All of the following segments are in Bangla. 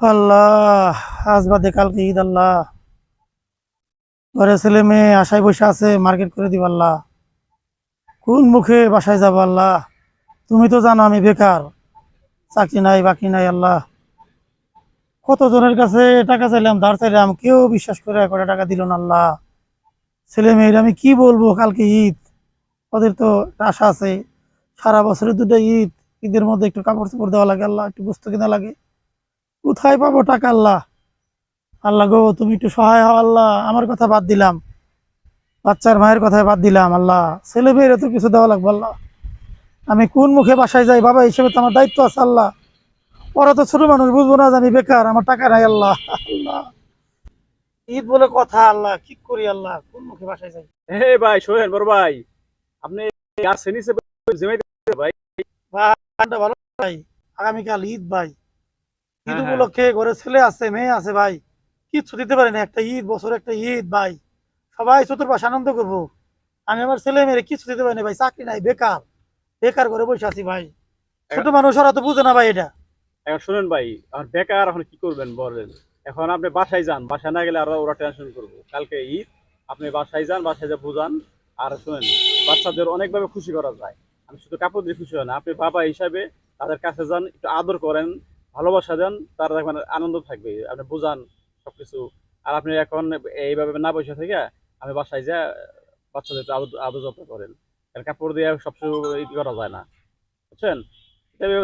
আল্লাহ, আজ বাদে কালকে ঈদ, আল্লাহ। ঘরে ছেলে মেয়ে আশায় বসে আছে, মার্কেট করে দিব, আল্লাহ। কোন মুখে বাসায় যাব, আল্লাহ? তুমি তো জানো আমি বেকার। চাকরি নাই বাকি নাই, আল্লাহ। কত জনের কাছে টাকা চাইলাম, ধার চাইলাম, কেউ বিশ্বাস করে কটা টাকা দিল না, আল্লাহ। ছেলে মেয়ের আমি কি বলব কালকে ঈদ? ওদের তো একটা আশা আছে, সারা বছরের দুটো ঈদ, ঈদের মধ্যে একটু কাপড় চোপড় দেওয়া লাগে, আল্লাহ, একটু বস্তু কিনা লাগে। কোথায় পাবো টাকা আল্লাহ? আল্লাহ গো তুমি একটু সহায় হও আল্লাহ। আমার কথা বাদ দিলাম। বাচ্চার মায়ের কথায় বাদ দিলাম আল্লাহ। ছেলে মেয়েরও তো কিছু দেওয়া লাগবে আল্লাহ। আমি কোন মুখে বাসায় যাই বাবা হিসেবে তো আমার দায়িত্ব আছে আল্লাহ। ওরা তো ছোট মানুষ বুঝব না যে আমি বেকার আমার টাকা নাই আল্লাহ। আল্লাহ। ঈদ বলে কথা আল্লাহ কি করি আল্লাহ? কোন মুখে বাসায় যাই? হে ভাই শোনেন বড় ভাই আপনি ভাই ভালো ভাই। আগামীকাল ঈদ ভাই। ঈদ হ্যাঁ, হ্যাঁ। উপলক্ষে ঘরে ছেলে আছে মেয়ে আছে ভাই। কিচ্ছু দিতে পারি না একটা ঈদ বছর একটা ঈদ ভাই। সবাই চতুর্পাশে আনন্দ করব। আমি আমার ছেলে মেয়ে কিচ্ছু দিতে পারি না ভাই। চাকরি নাই বেকার। বেকার করে বসে আছি ভাই। ছোট মানুষ ওরা তো বুঝে না ভাই এটা। এখন শুনেন ভাই আর বেকার এখন কি করবেন বলেন? এখন আপনি বাসায় যান বাসায় না গেলে আরও ওরা টেনশন করব। কালকে ঈদ আপনি বাসায় যান বাসায় যা বুঝান। আর শুনেন বাচ্চাদের অনেকভাবে খুশি করা যায়। আমি শুধু কাপড় দিয়ে খুশি হয় না আপনি বাবা হিসাবে তাদের কাছে যান একটু আদর করেন ভালোবাসা দেন তারা দেখবেন আনন্দ থাকবে আপনি বুঝান সবকিছু। আর আপনি এখন এইভাবে না বসে থেকে আমি বাসায় যা বাচ্চাদের একটু আদর আদর যত্ন করেন। কারণ কাপড় দিয়ে সবসময় ই করা যায় না। বুঝছেন?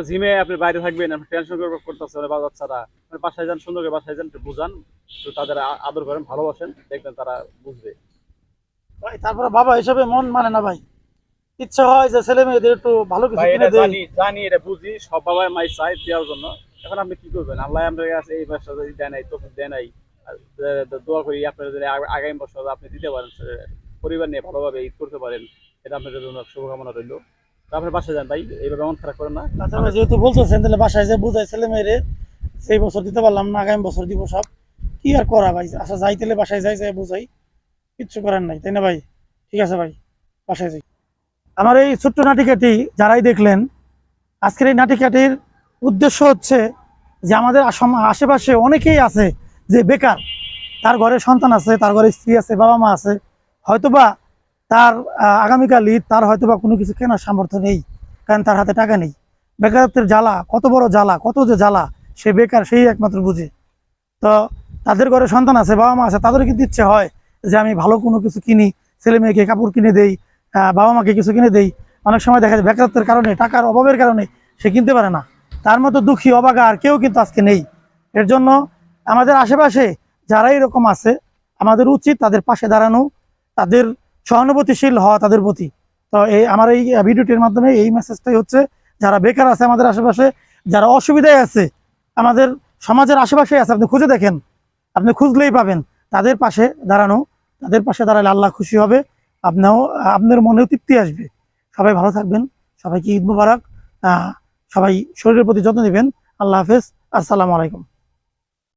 জিমে আপনি বাইরে থাকবেন আপনি টেনশন করতেছেন বা বাচ্চারা আপনি বাসায় যান সুন্দর করে বাসায় যান একটু বুঝান একটু তাদের আদর করেন ভালোবাসেন দেখবেন তারা বুঝবে। ভাই তারপরে বাবা হিসাবে মন মানে না ভাই? ইচ্ছা হয় যে ছেলে মেয়েদের একটু ভালো কিছু কিনে দেয় জানি জানি এটা বুঝি সব বাবাই মাই চাই দেওয়ার জন্য। এখন আপনি কি করবেন? আল্লাহ আমাদের কাছে এই বছর যদি দেয় নাই তখন দেয় নাই দোয়া করি আপনার যদি আগামী বছর আপনি দিতে পারেন পরিবার নিয়ে ভালোভাবে ঈদ করতে পারেন এটা আপনাদের জন্য শুভকামনা রইল। তো আপনি বাসায় যান ভাই এইভাবে মন খারাপ করেন না। ভাই, যেহেতু বলতেছেন তাহলে বাসায় যে বুঝাই ছেলে মেয়েরে সেই বছর দিতে পারলাম না আগামী বছর দিব সব। কি আর করা ভাই? আচ্ছা যাই তাহলে বাসায় যাই যাই বুঝাই। কিচ্ছু করার নাই তাই না ভাই? ঠিক আছে ভাই বাসায় যাই। আমার এই ছোট্ট নাটিকাটি যারাই দেখলেন আজকের এই নাটিকাটির উদ্দেশ্য হচ্ছে যে আমাদের আশেপাশে অনেকেই আছে যে বেকার। তার ঘরে সন্তান আছে, তার ঘরে স্ত্রী আছে, বাবা মা আছে। হয়তোবা তার আগামীকাল ঈদ, তার হয়তোবা কোনো কিছু কেনার সামর্থ্য নেই, কারণ তার হাতে টাকা নেই। বেকারত্বের জ্বালা, কত বড় জ্বালা, কত যে জ্বালা, সে বেকার, সেই একমাত্র বুঝে। তো তাদের ঘরে সন্তান আছে, বাবা মা আছে তাদের কিন্তু ইচ্ছে হয় যে আমি ভালো কোনো কিছু কিনি, ছেলে মেয়েকে কাপড় কিনে দেই বাবা মাকে কিছু কিনে দেই। অনেক সময় দেখা যায় বেকারত্বের কারণে, টাকার অভাবের কারণে সে কিনতে পারে না। তার মতো দুঃখী, অবাগা আর কেউ কিন্তু আজকে নেই। এর জন্য আমাদের আশেপাশে যারা এরকম আছে, আমাদের উচিত তাদের পাশে দাঁড়ানো, তাদের সহানুভূতিশীল হওয়া তাদের প্রতি। তো এই আমার এই ভিডিওটির মাধ্যমে এই মেসেজটাই হচ্ছে, যারা বেকার আছে আমাদের আশেপাশে, যারা অসুবিধায় আছে, আমাদের সমাজের আশেপাশে আছে, আপনি খুঁজে দেখেন। আপনি খুঁজলেই পাবেন। তাদের পাশে দাঁড়ানো, তাদের পাশে দাঁড়ালে আল্লাহ খুশি হবে, আপনিও, আপনার মনেও তৃপ্তি আসবে। সবাই ভালো থাকবেন। সবাইকে ঈদ মুবারক। সবাই শরীরের প্রতি যত্ন নেবেন। আল্লাহ হাফেজ। আসসালামু আলাইকুম।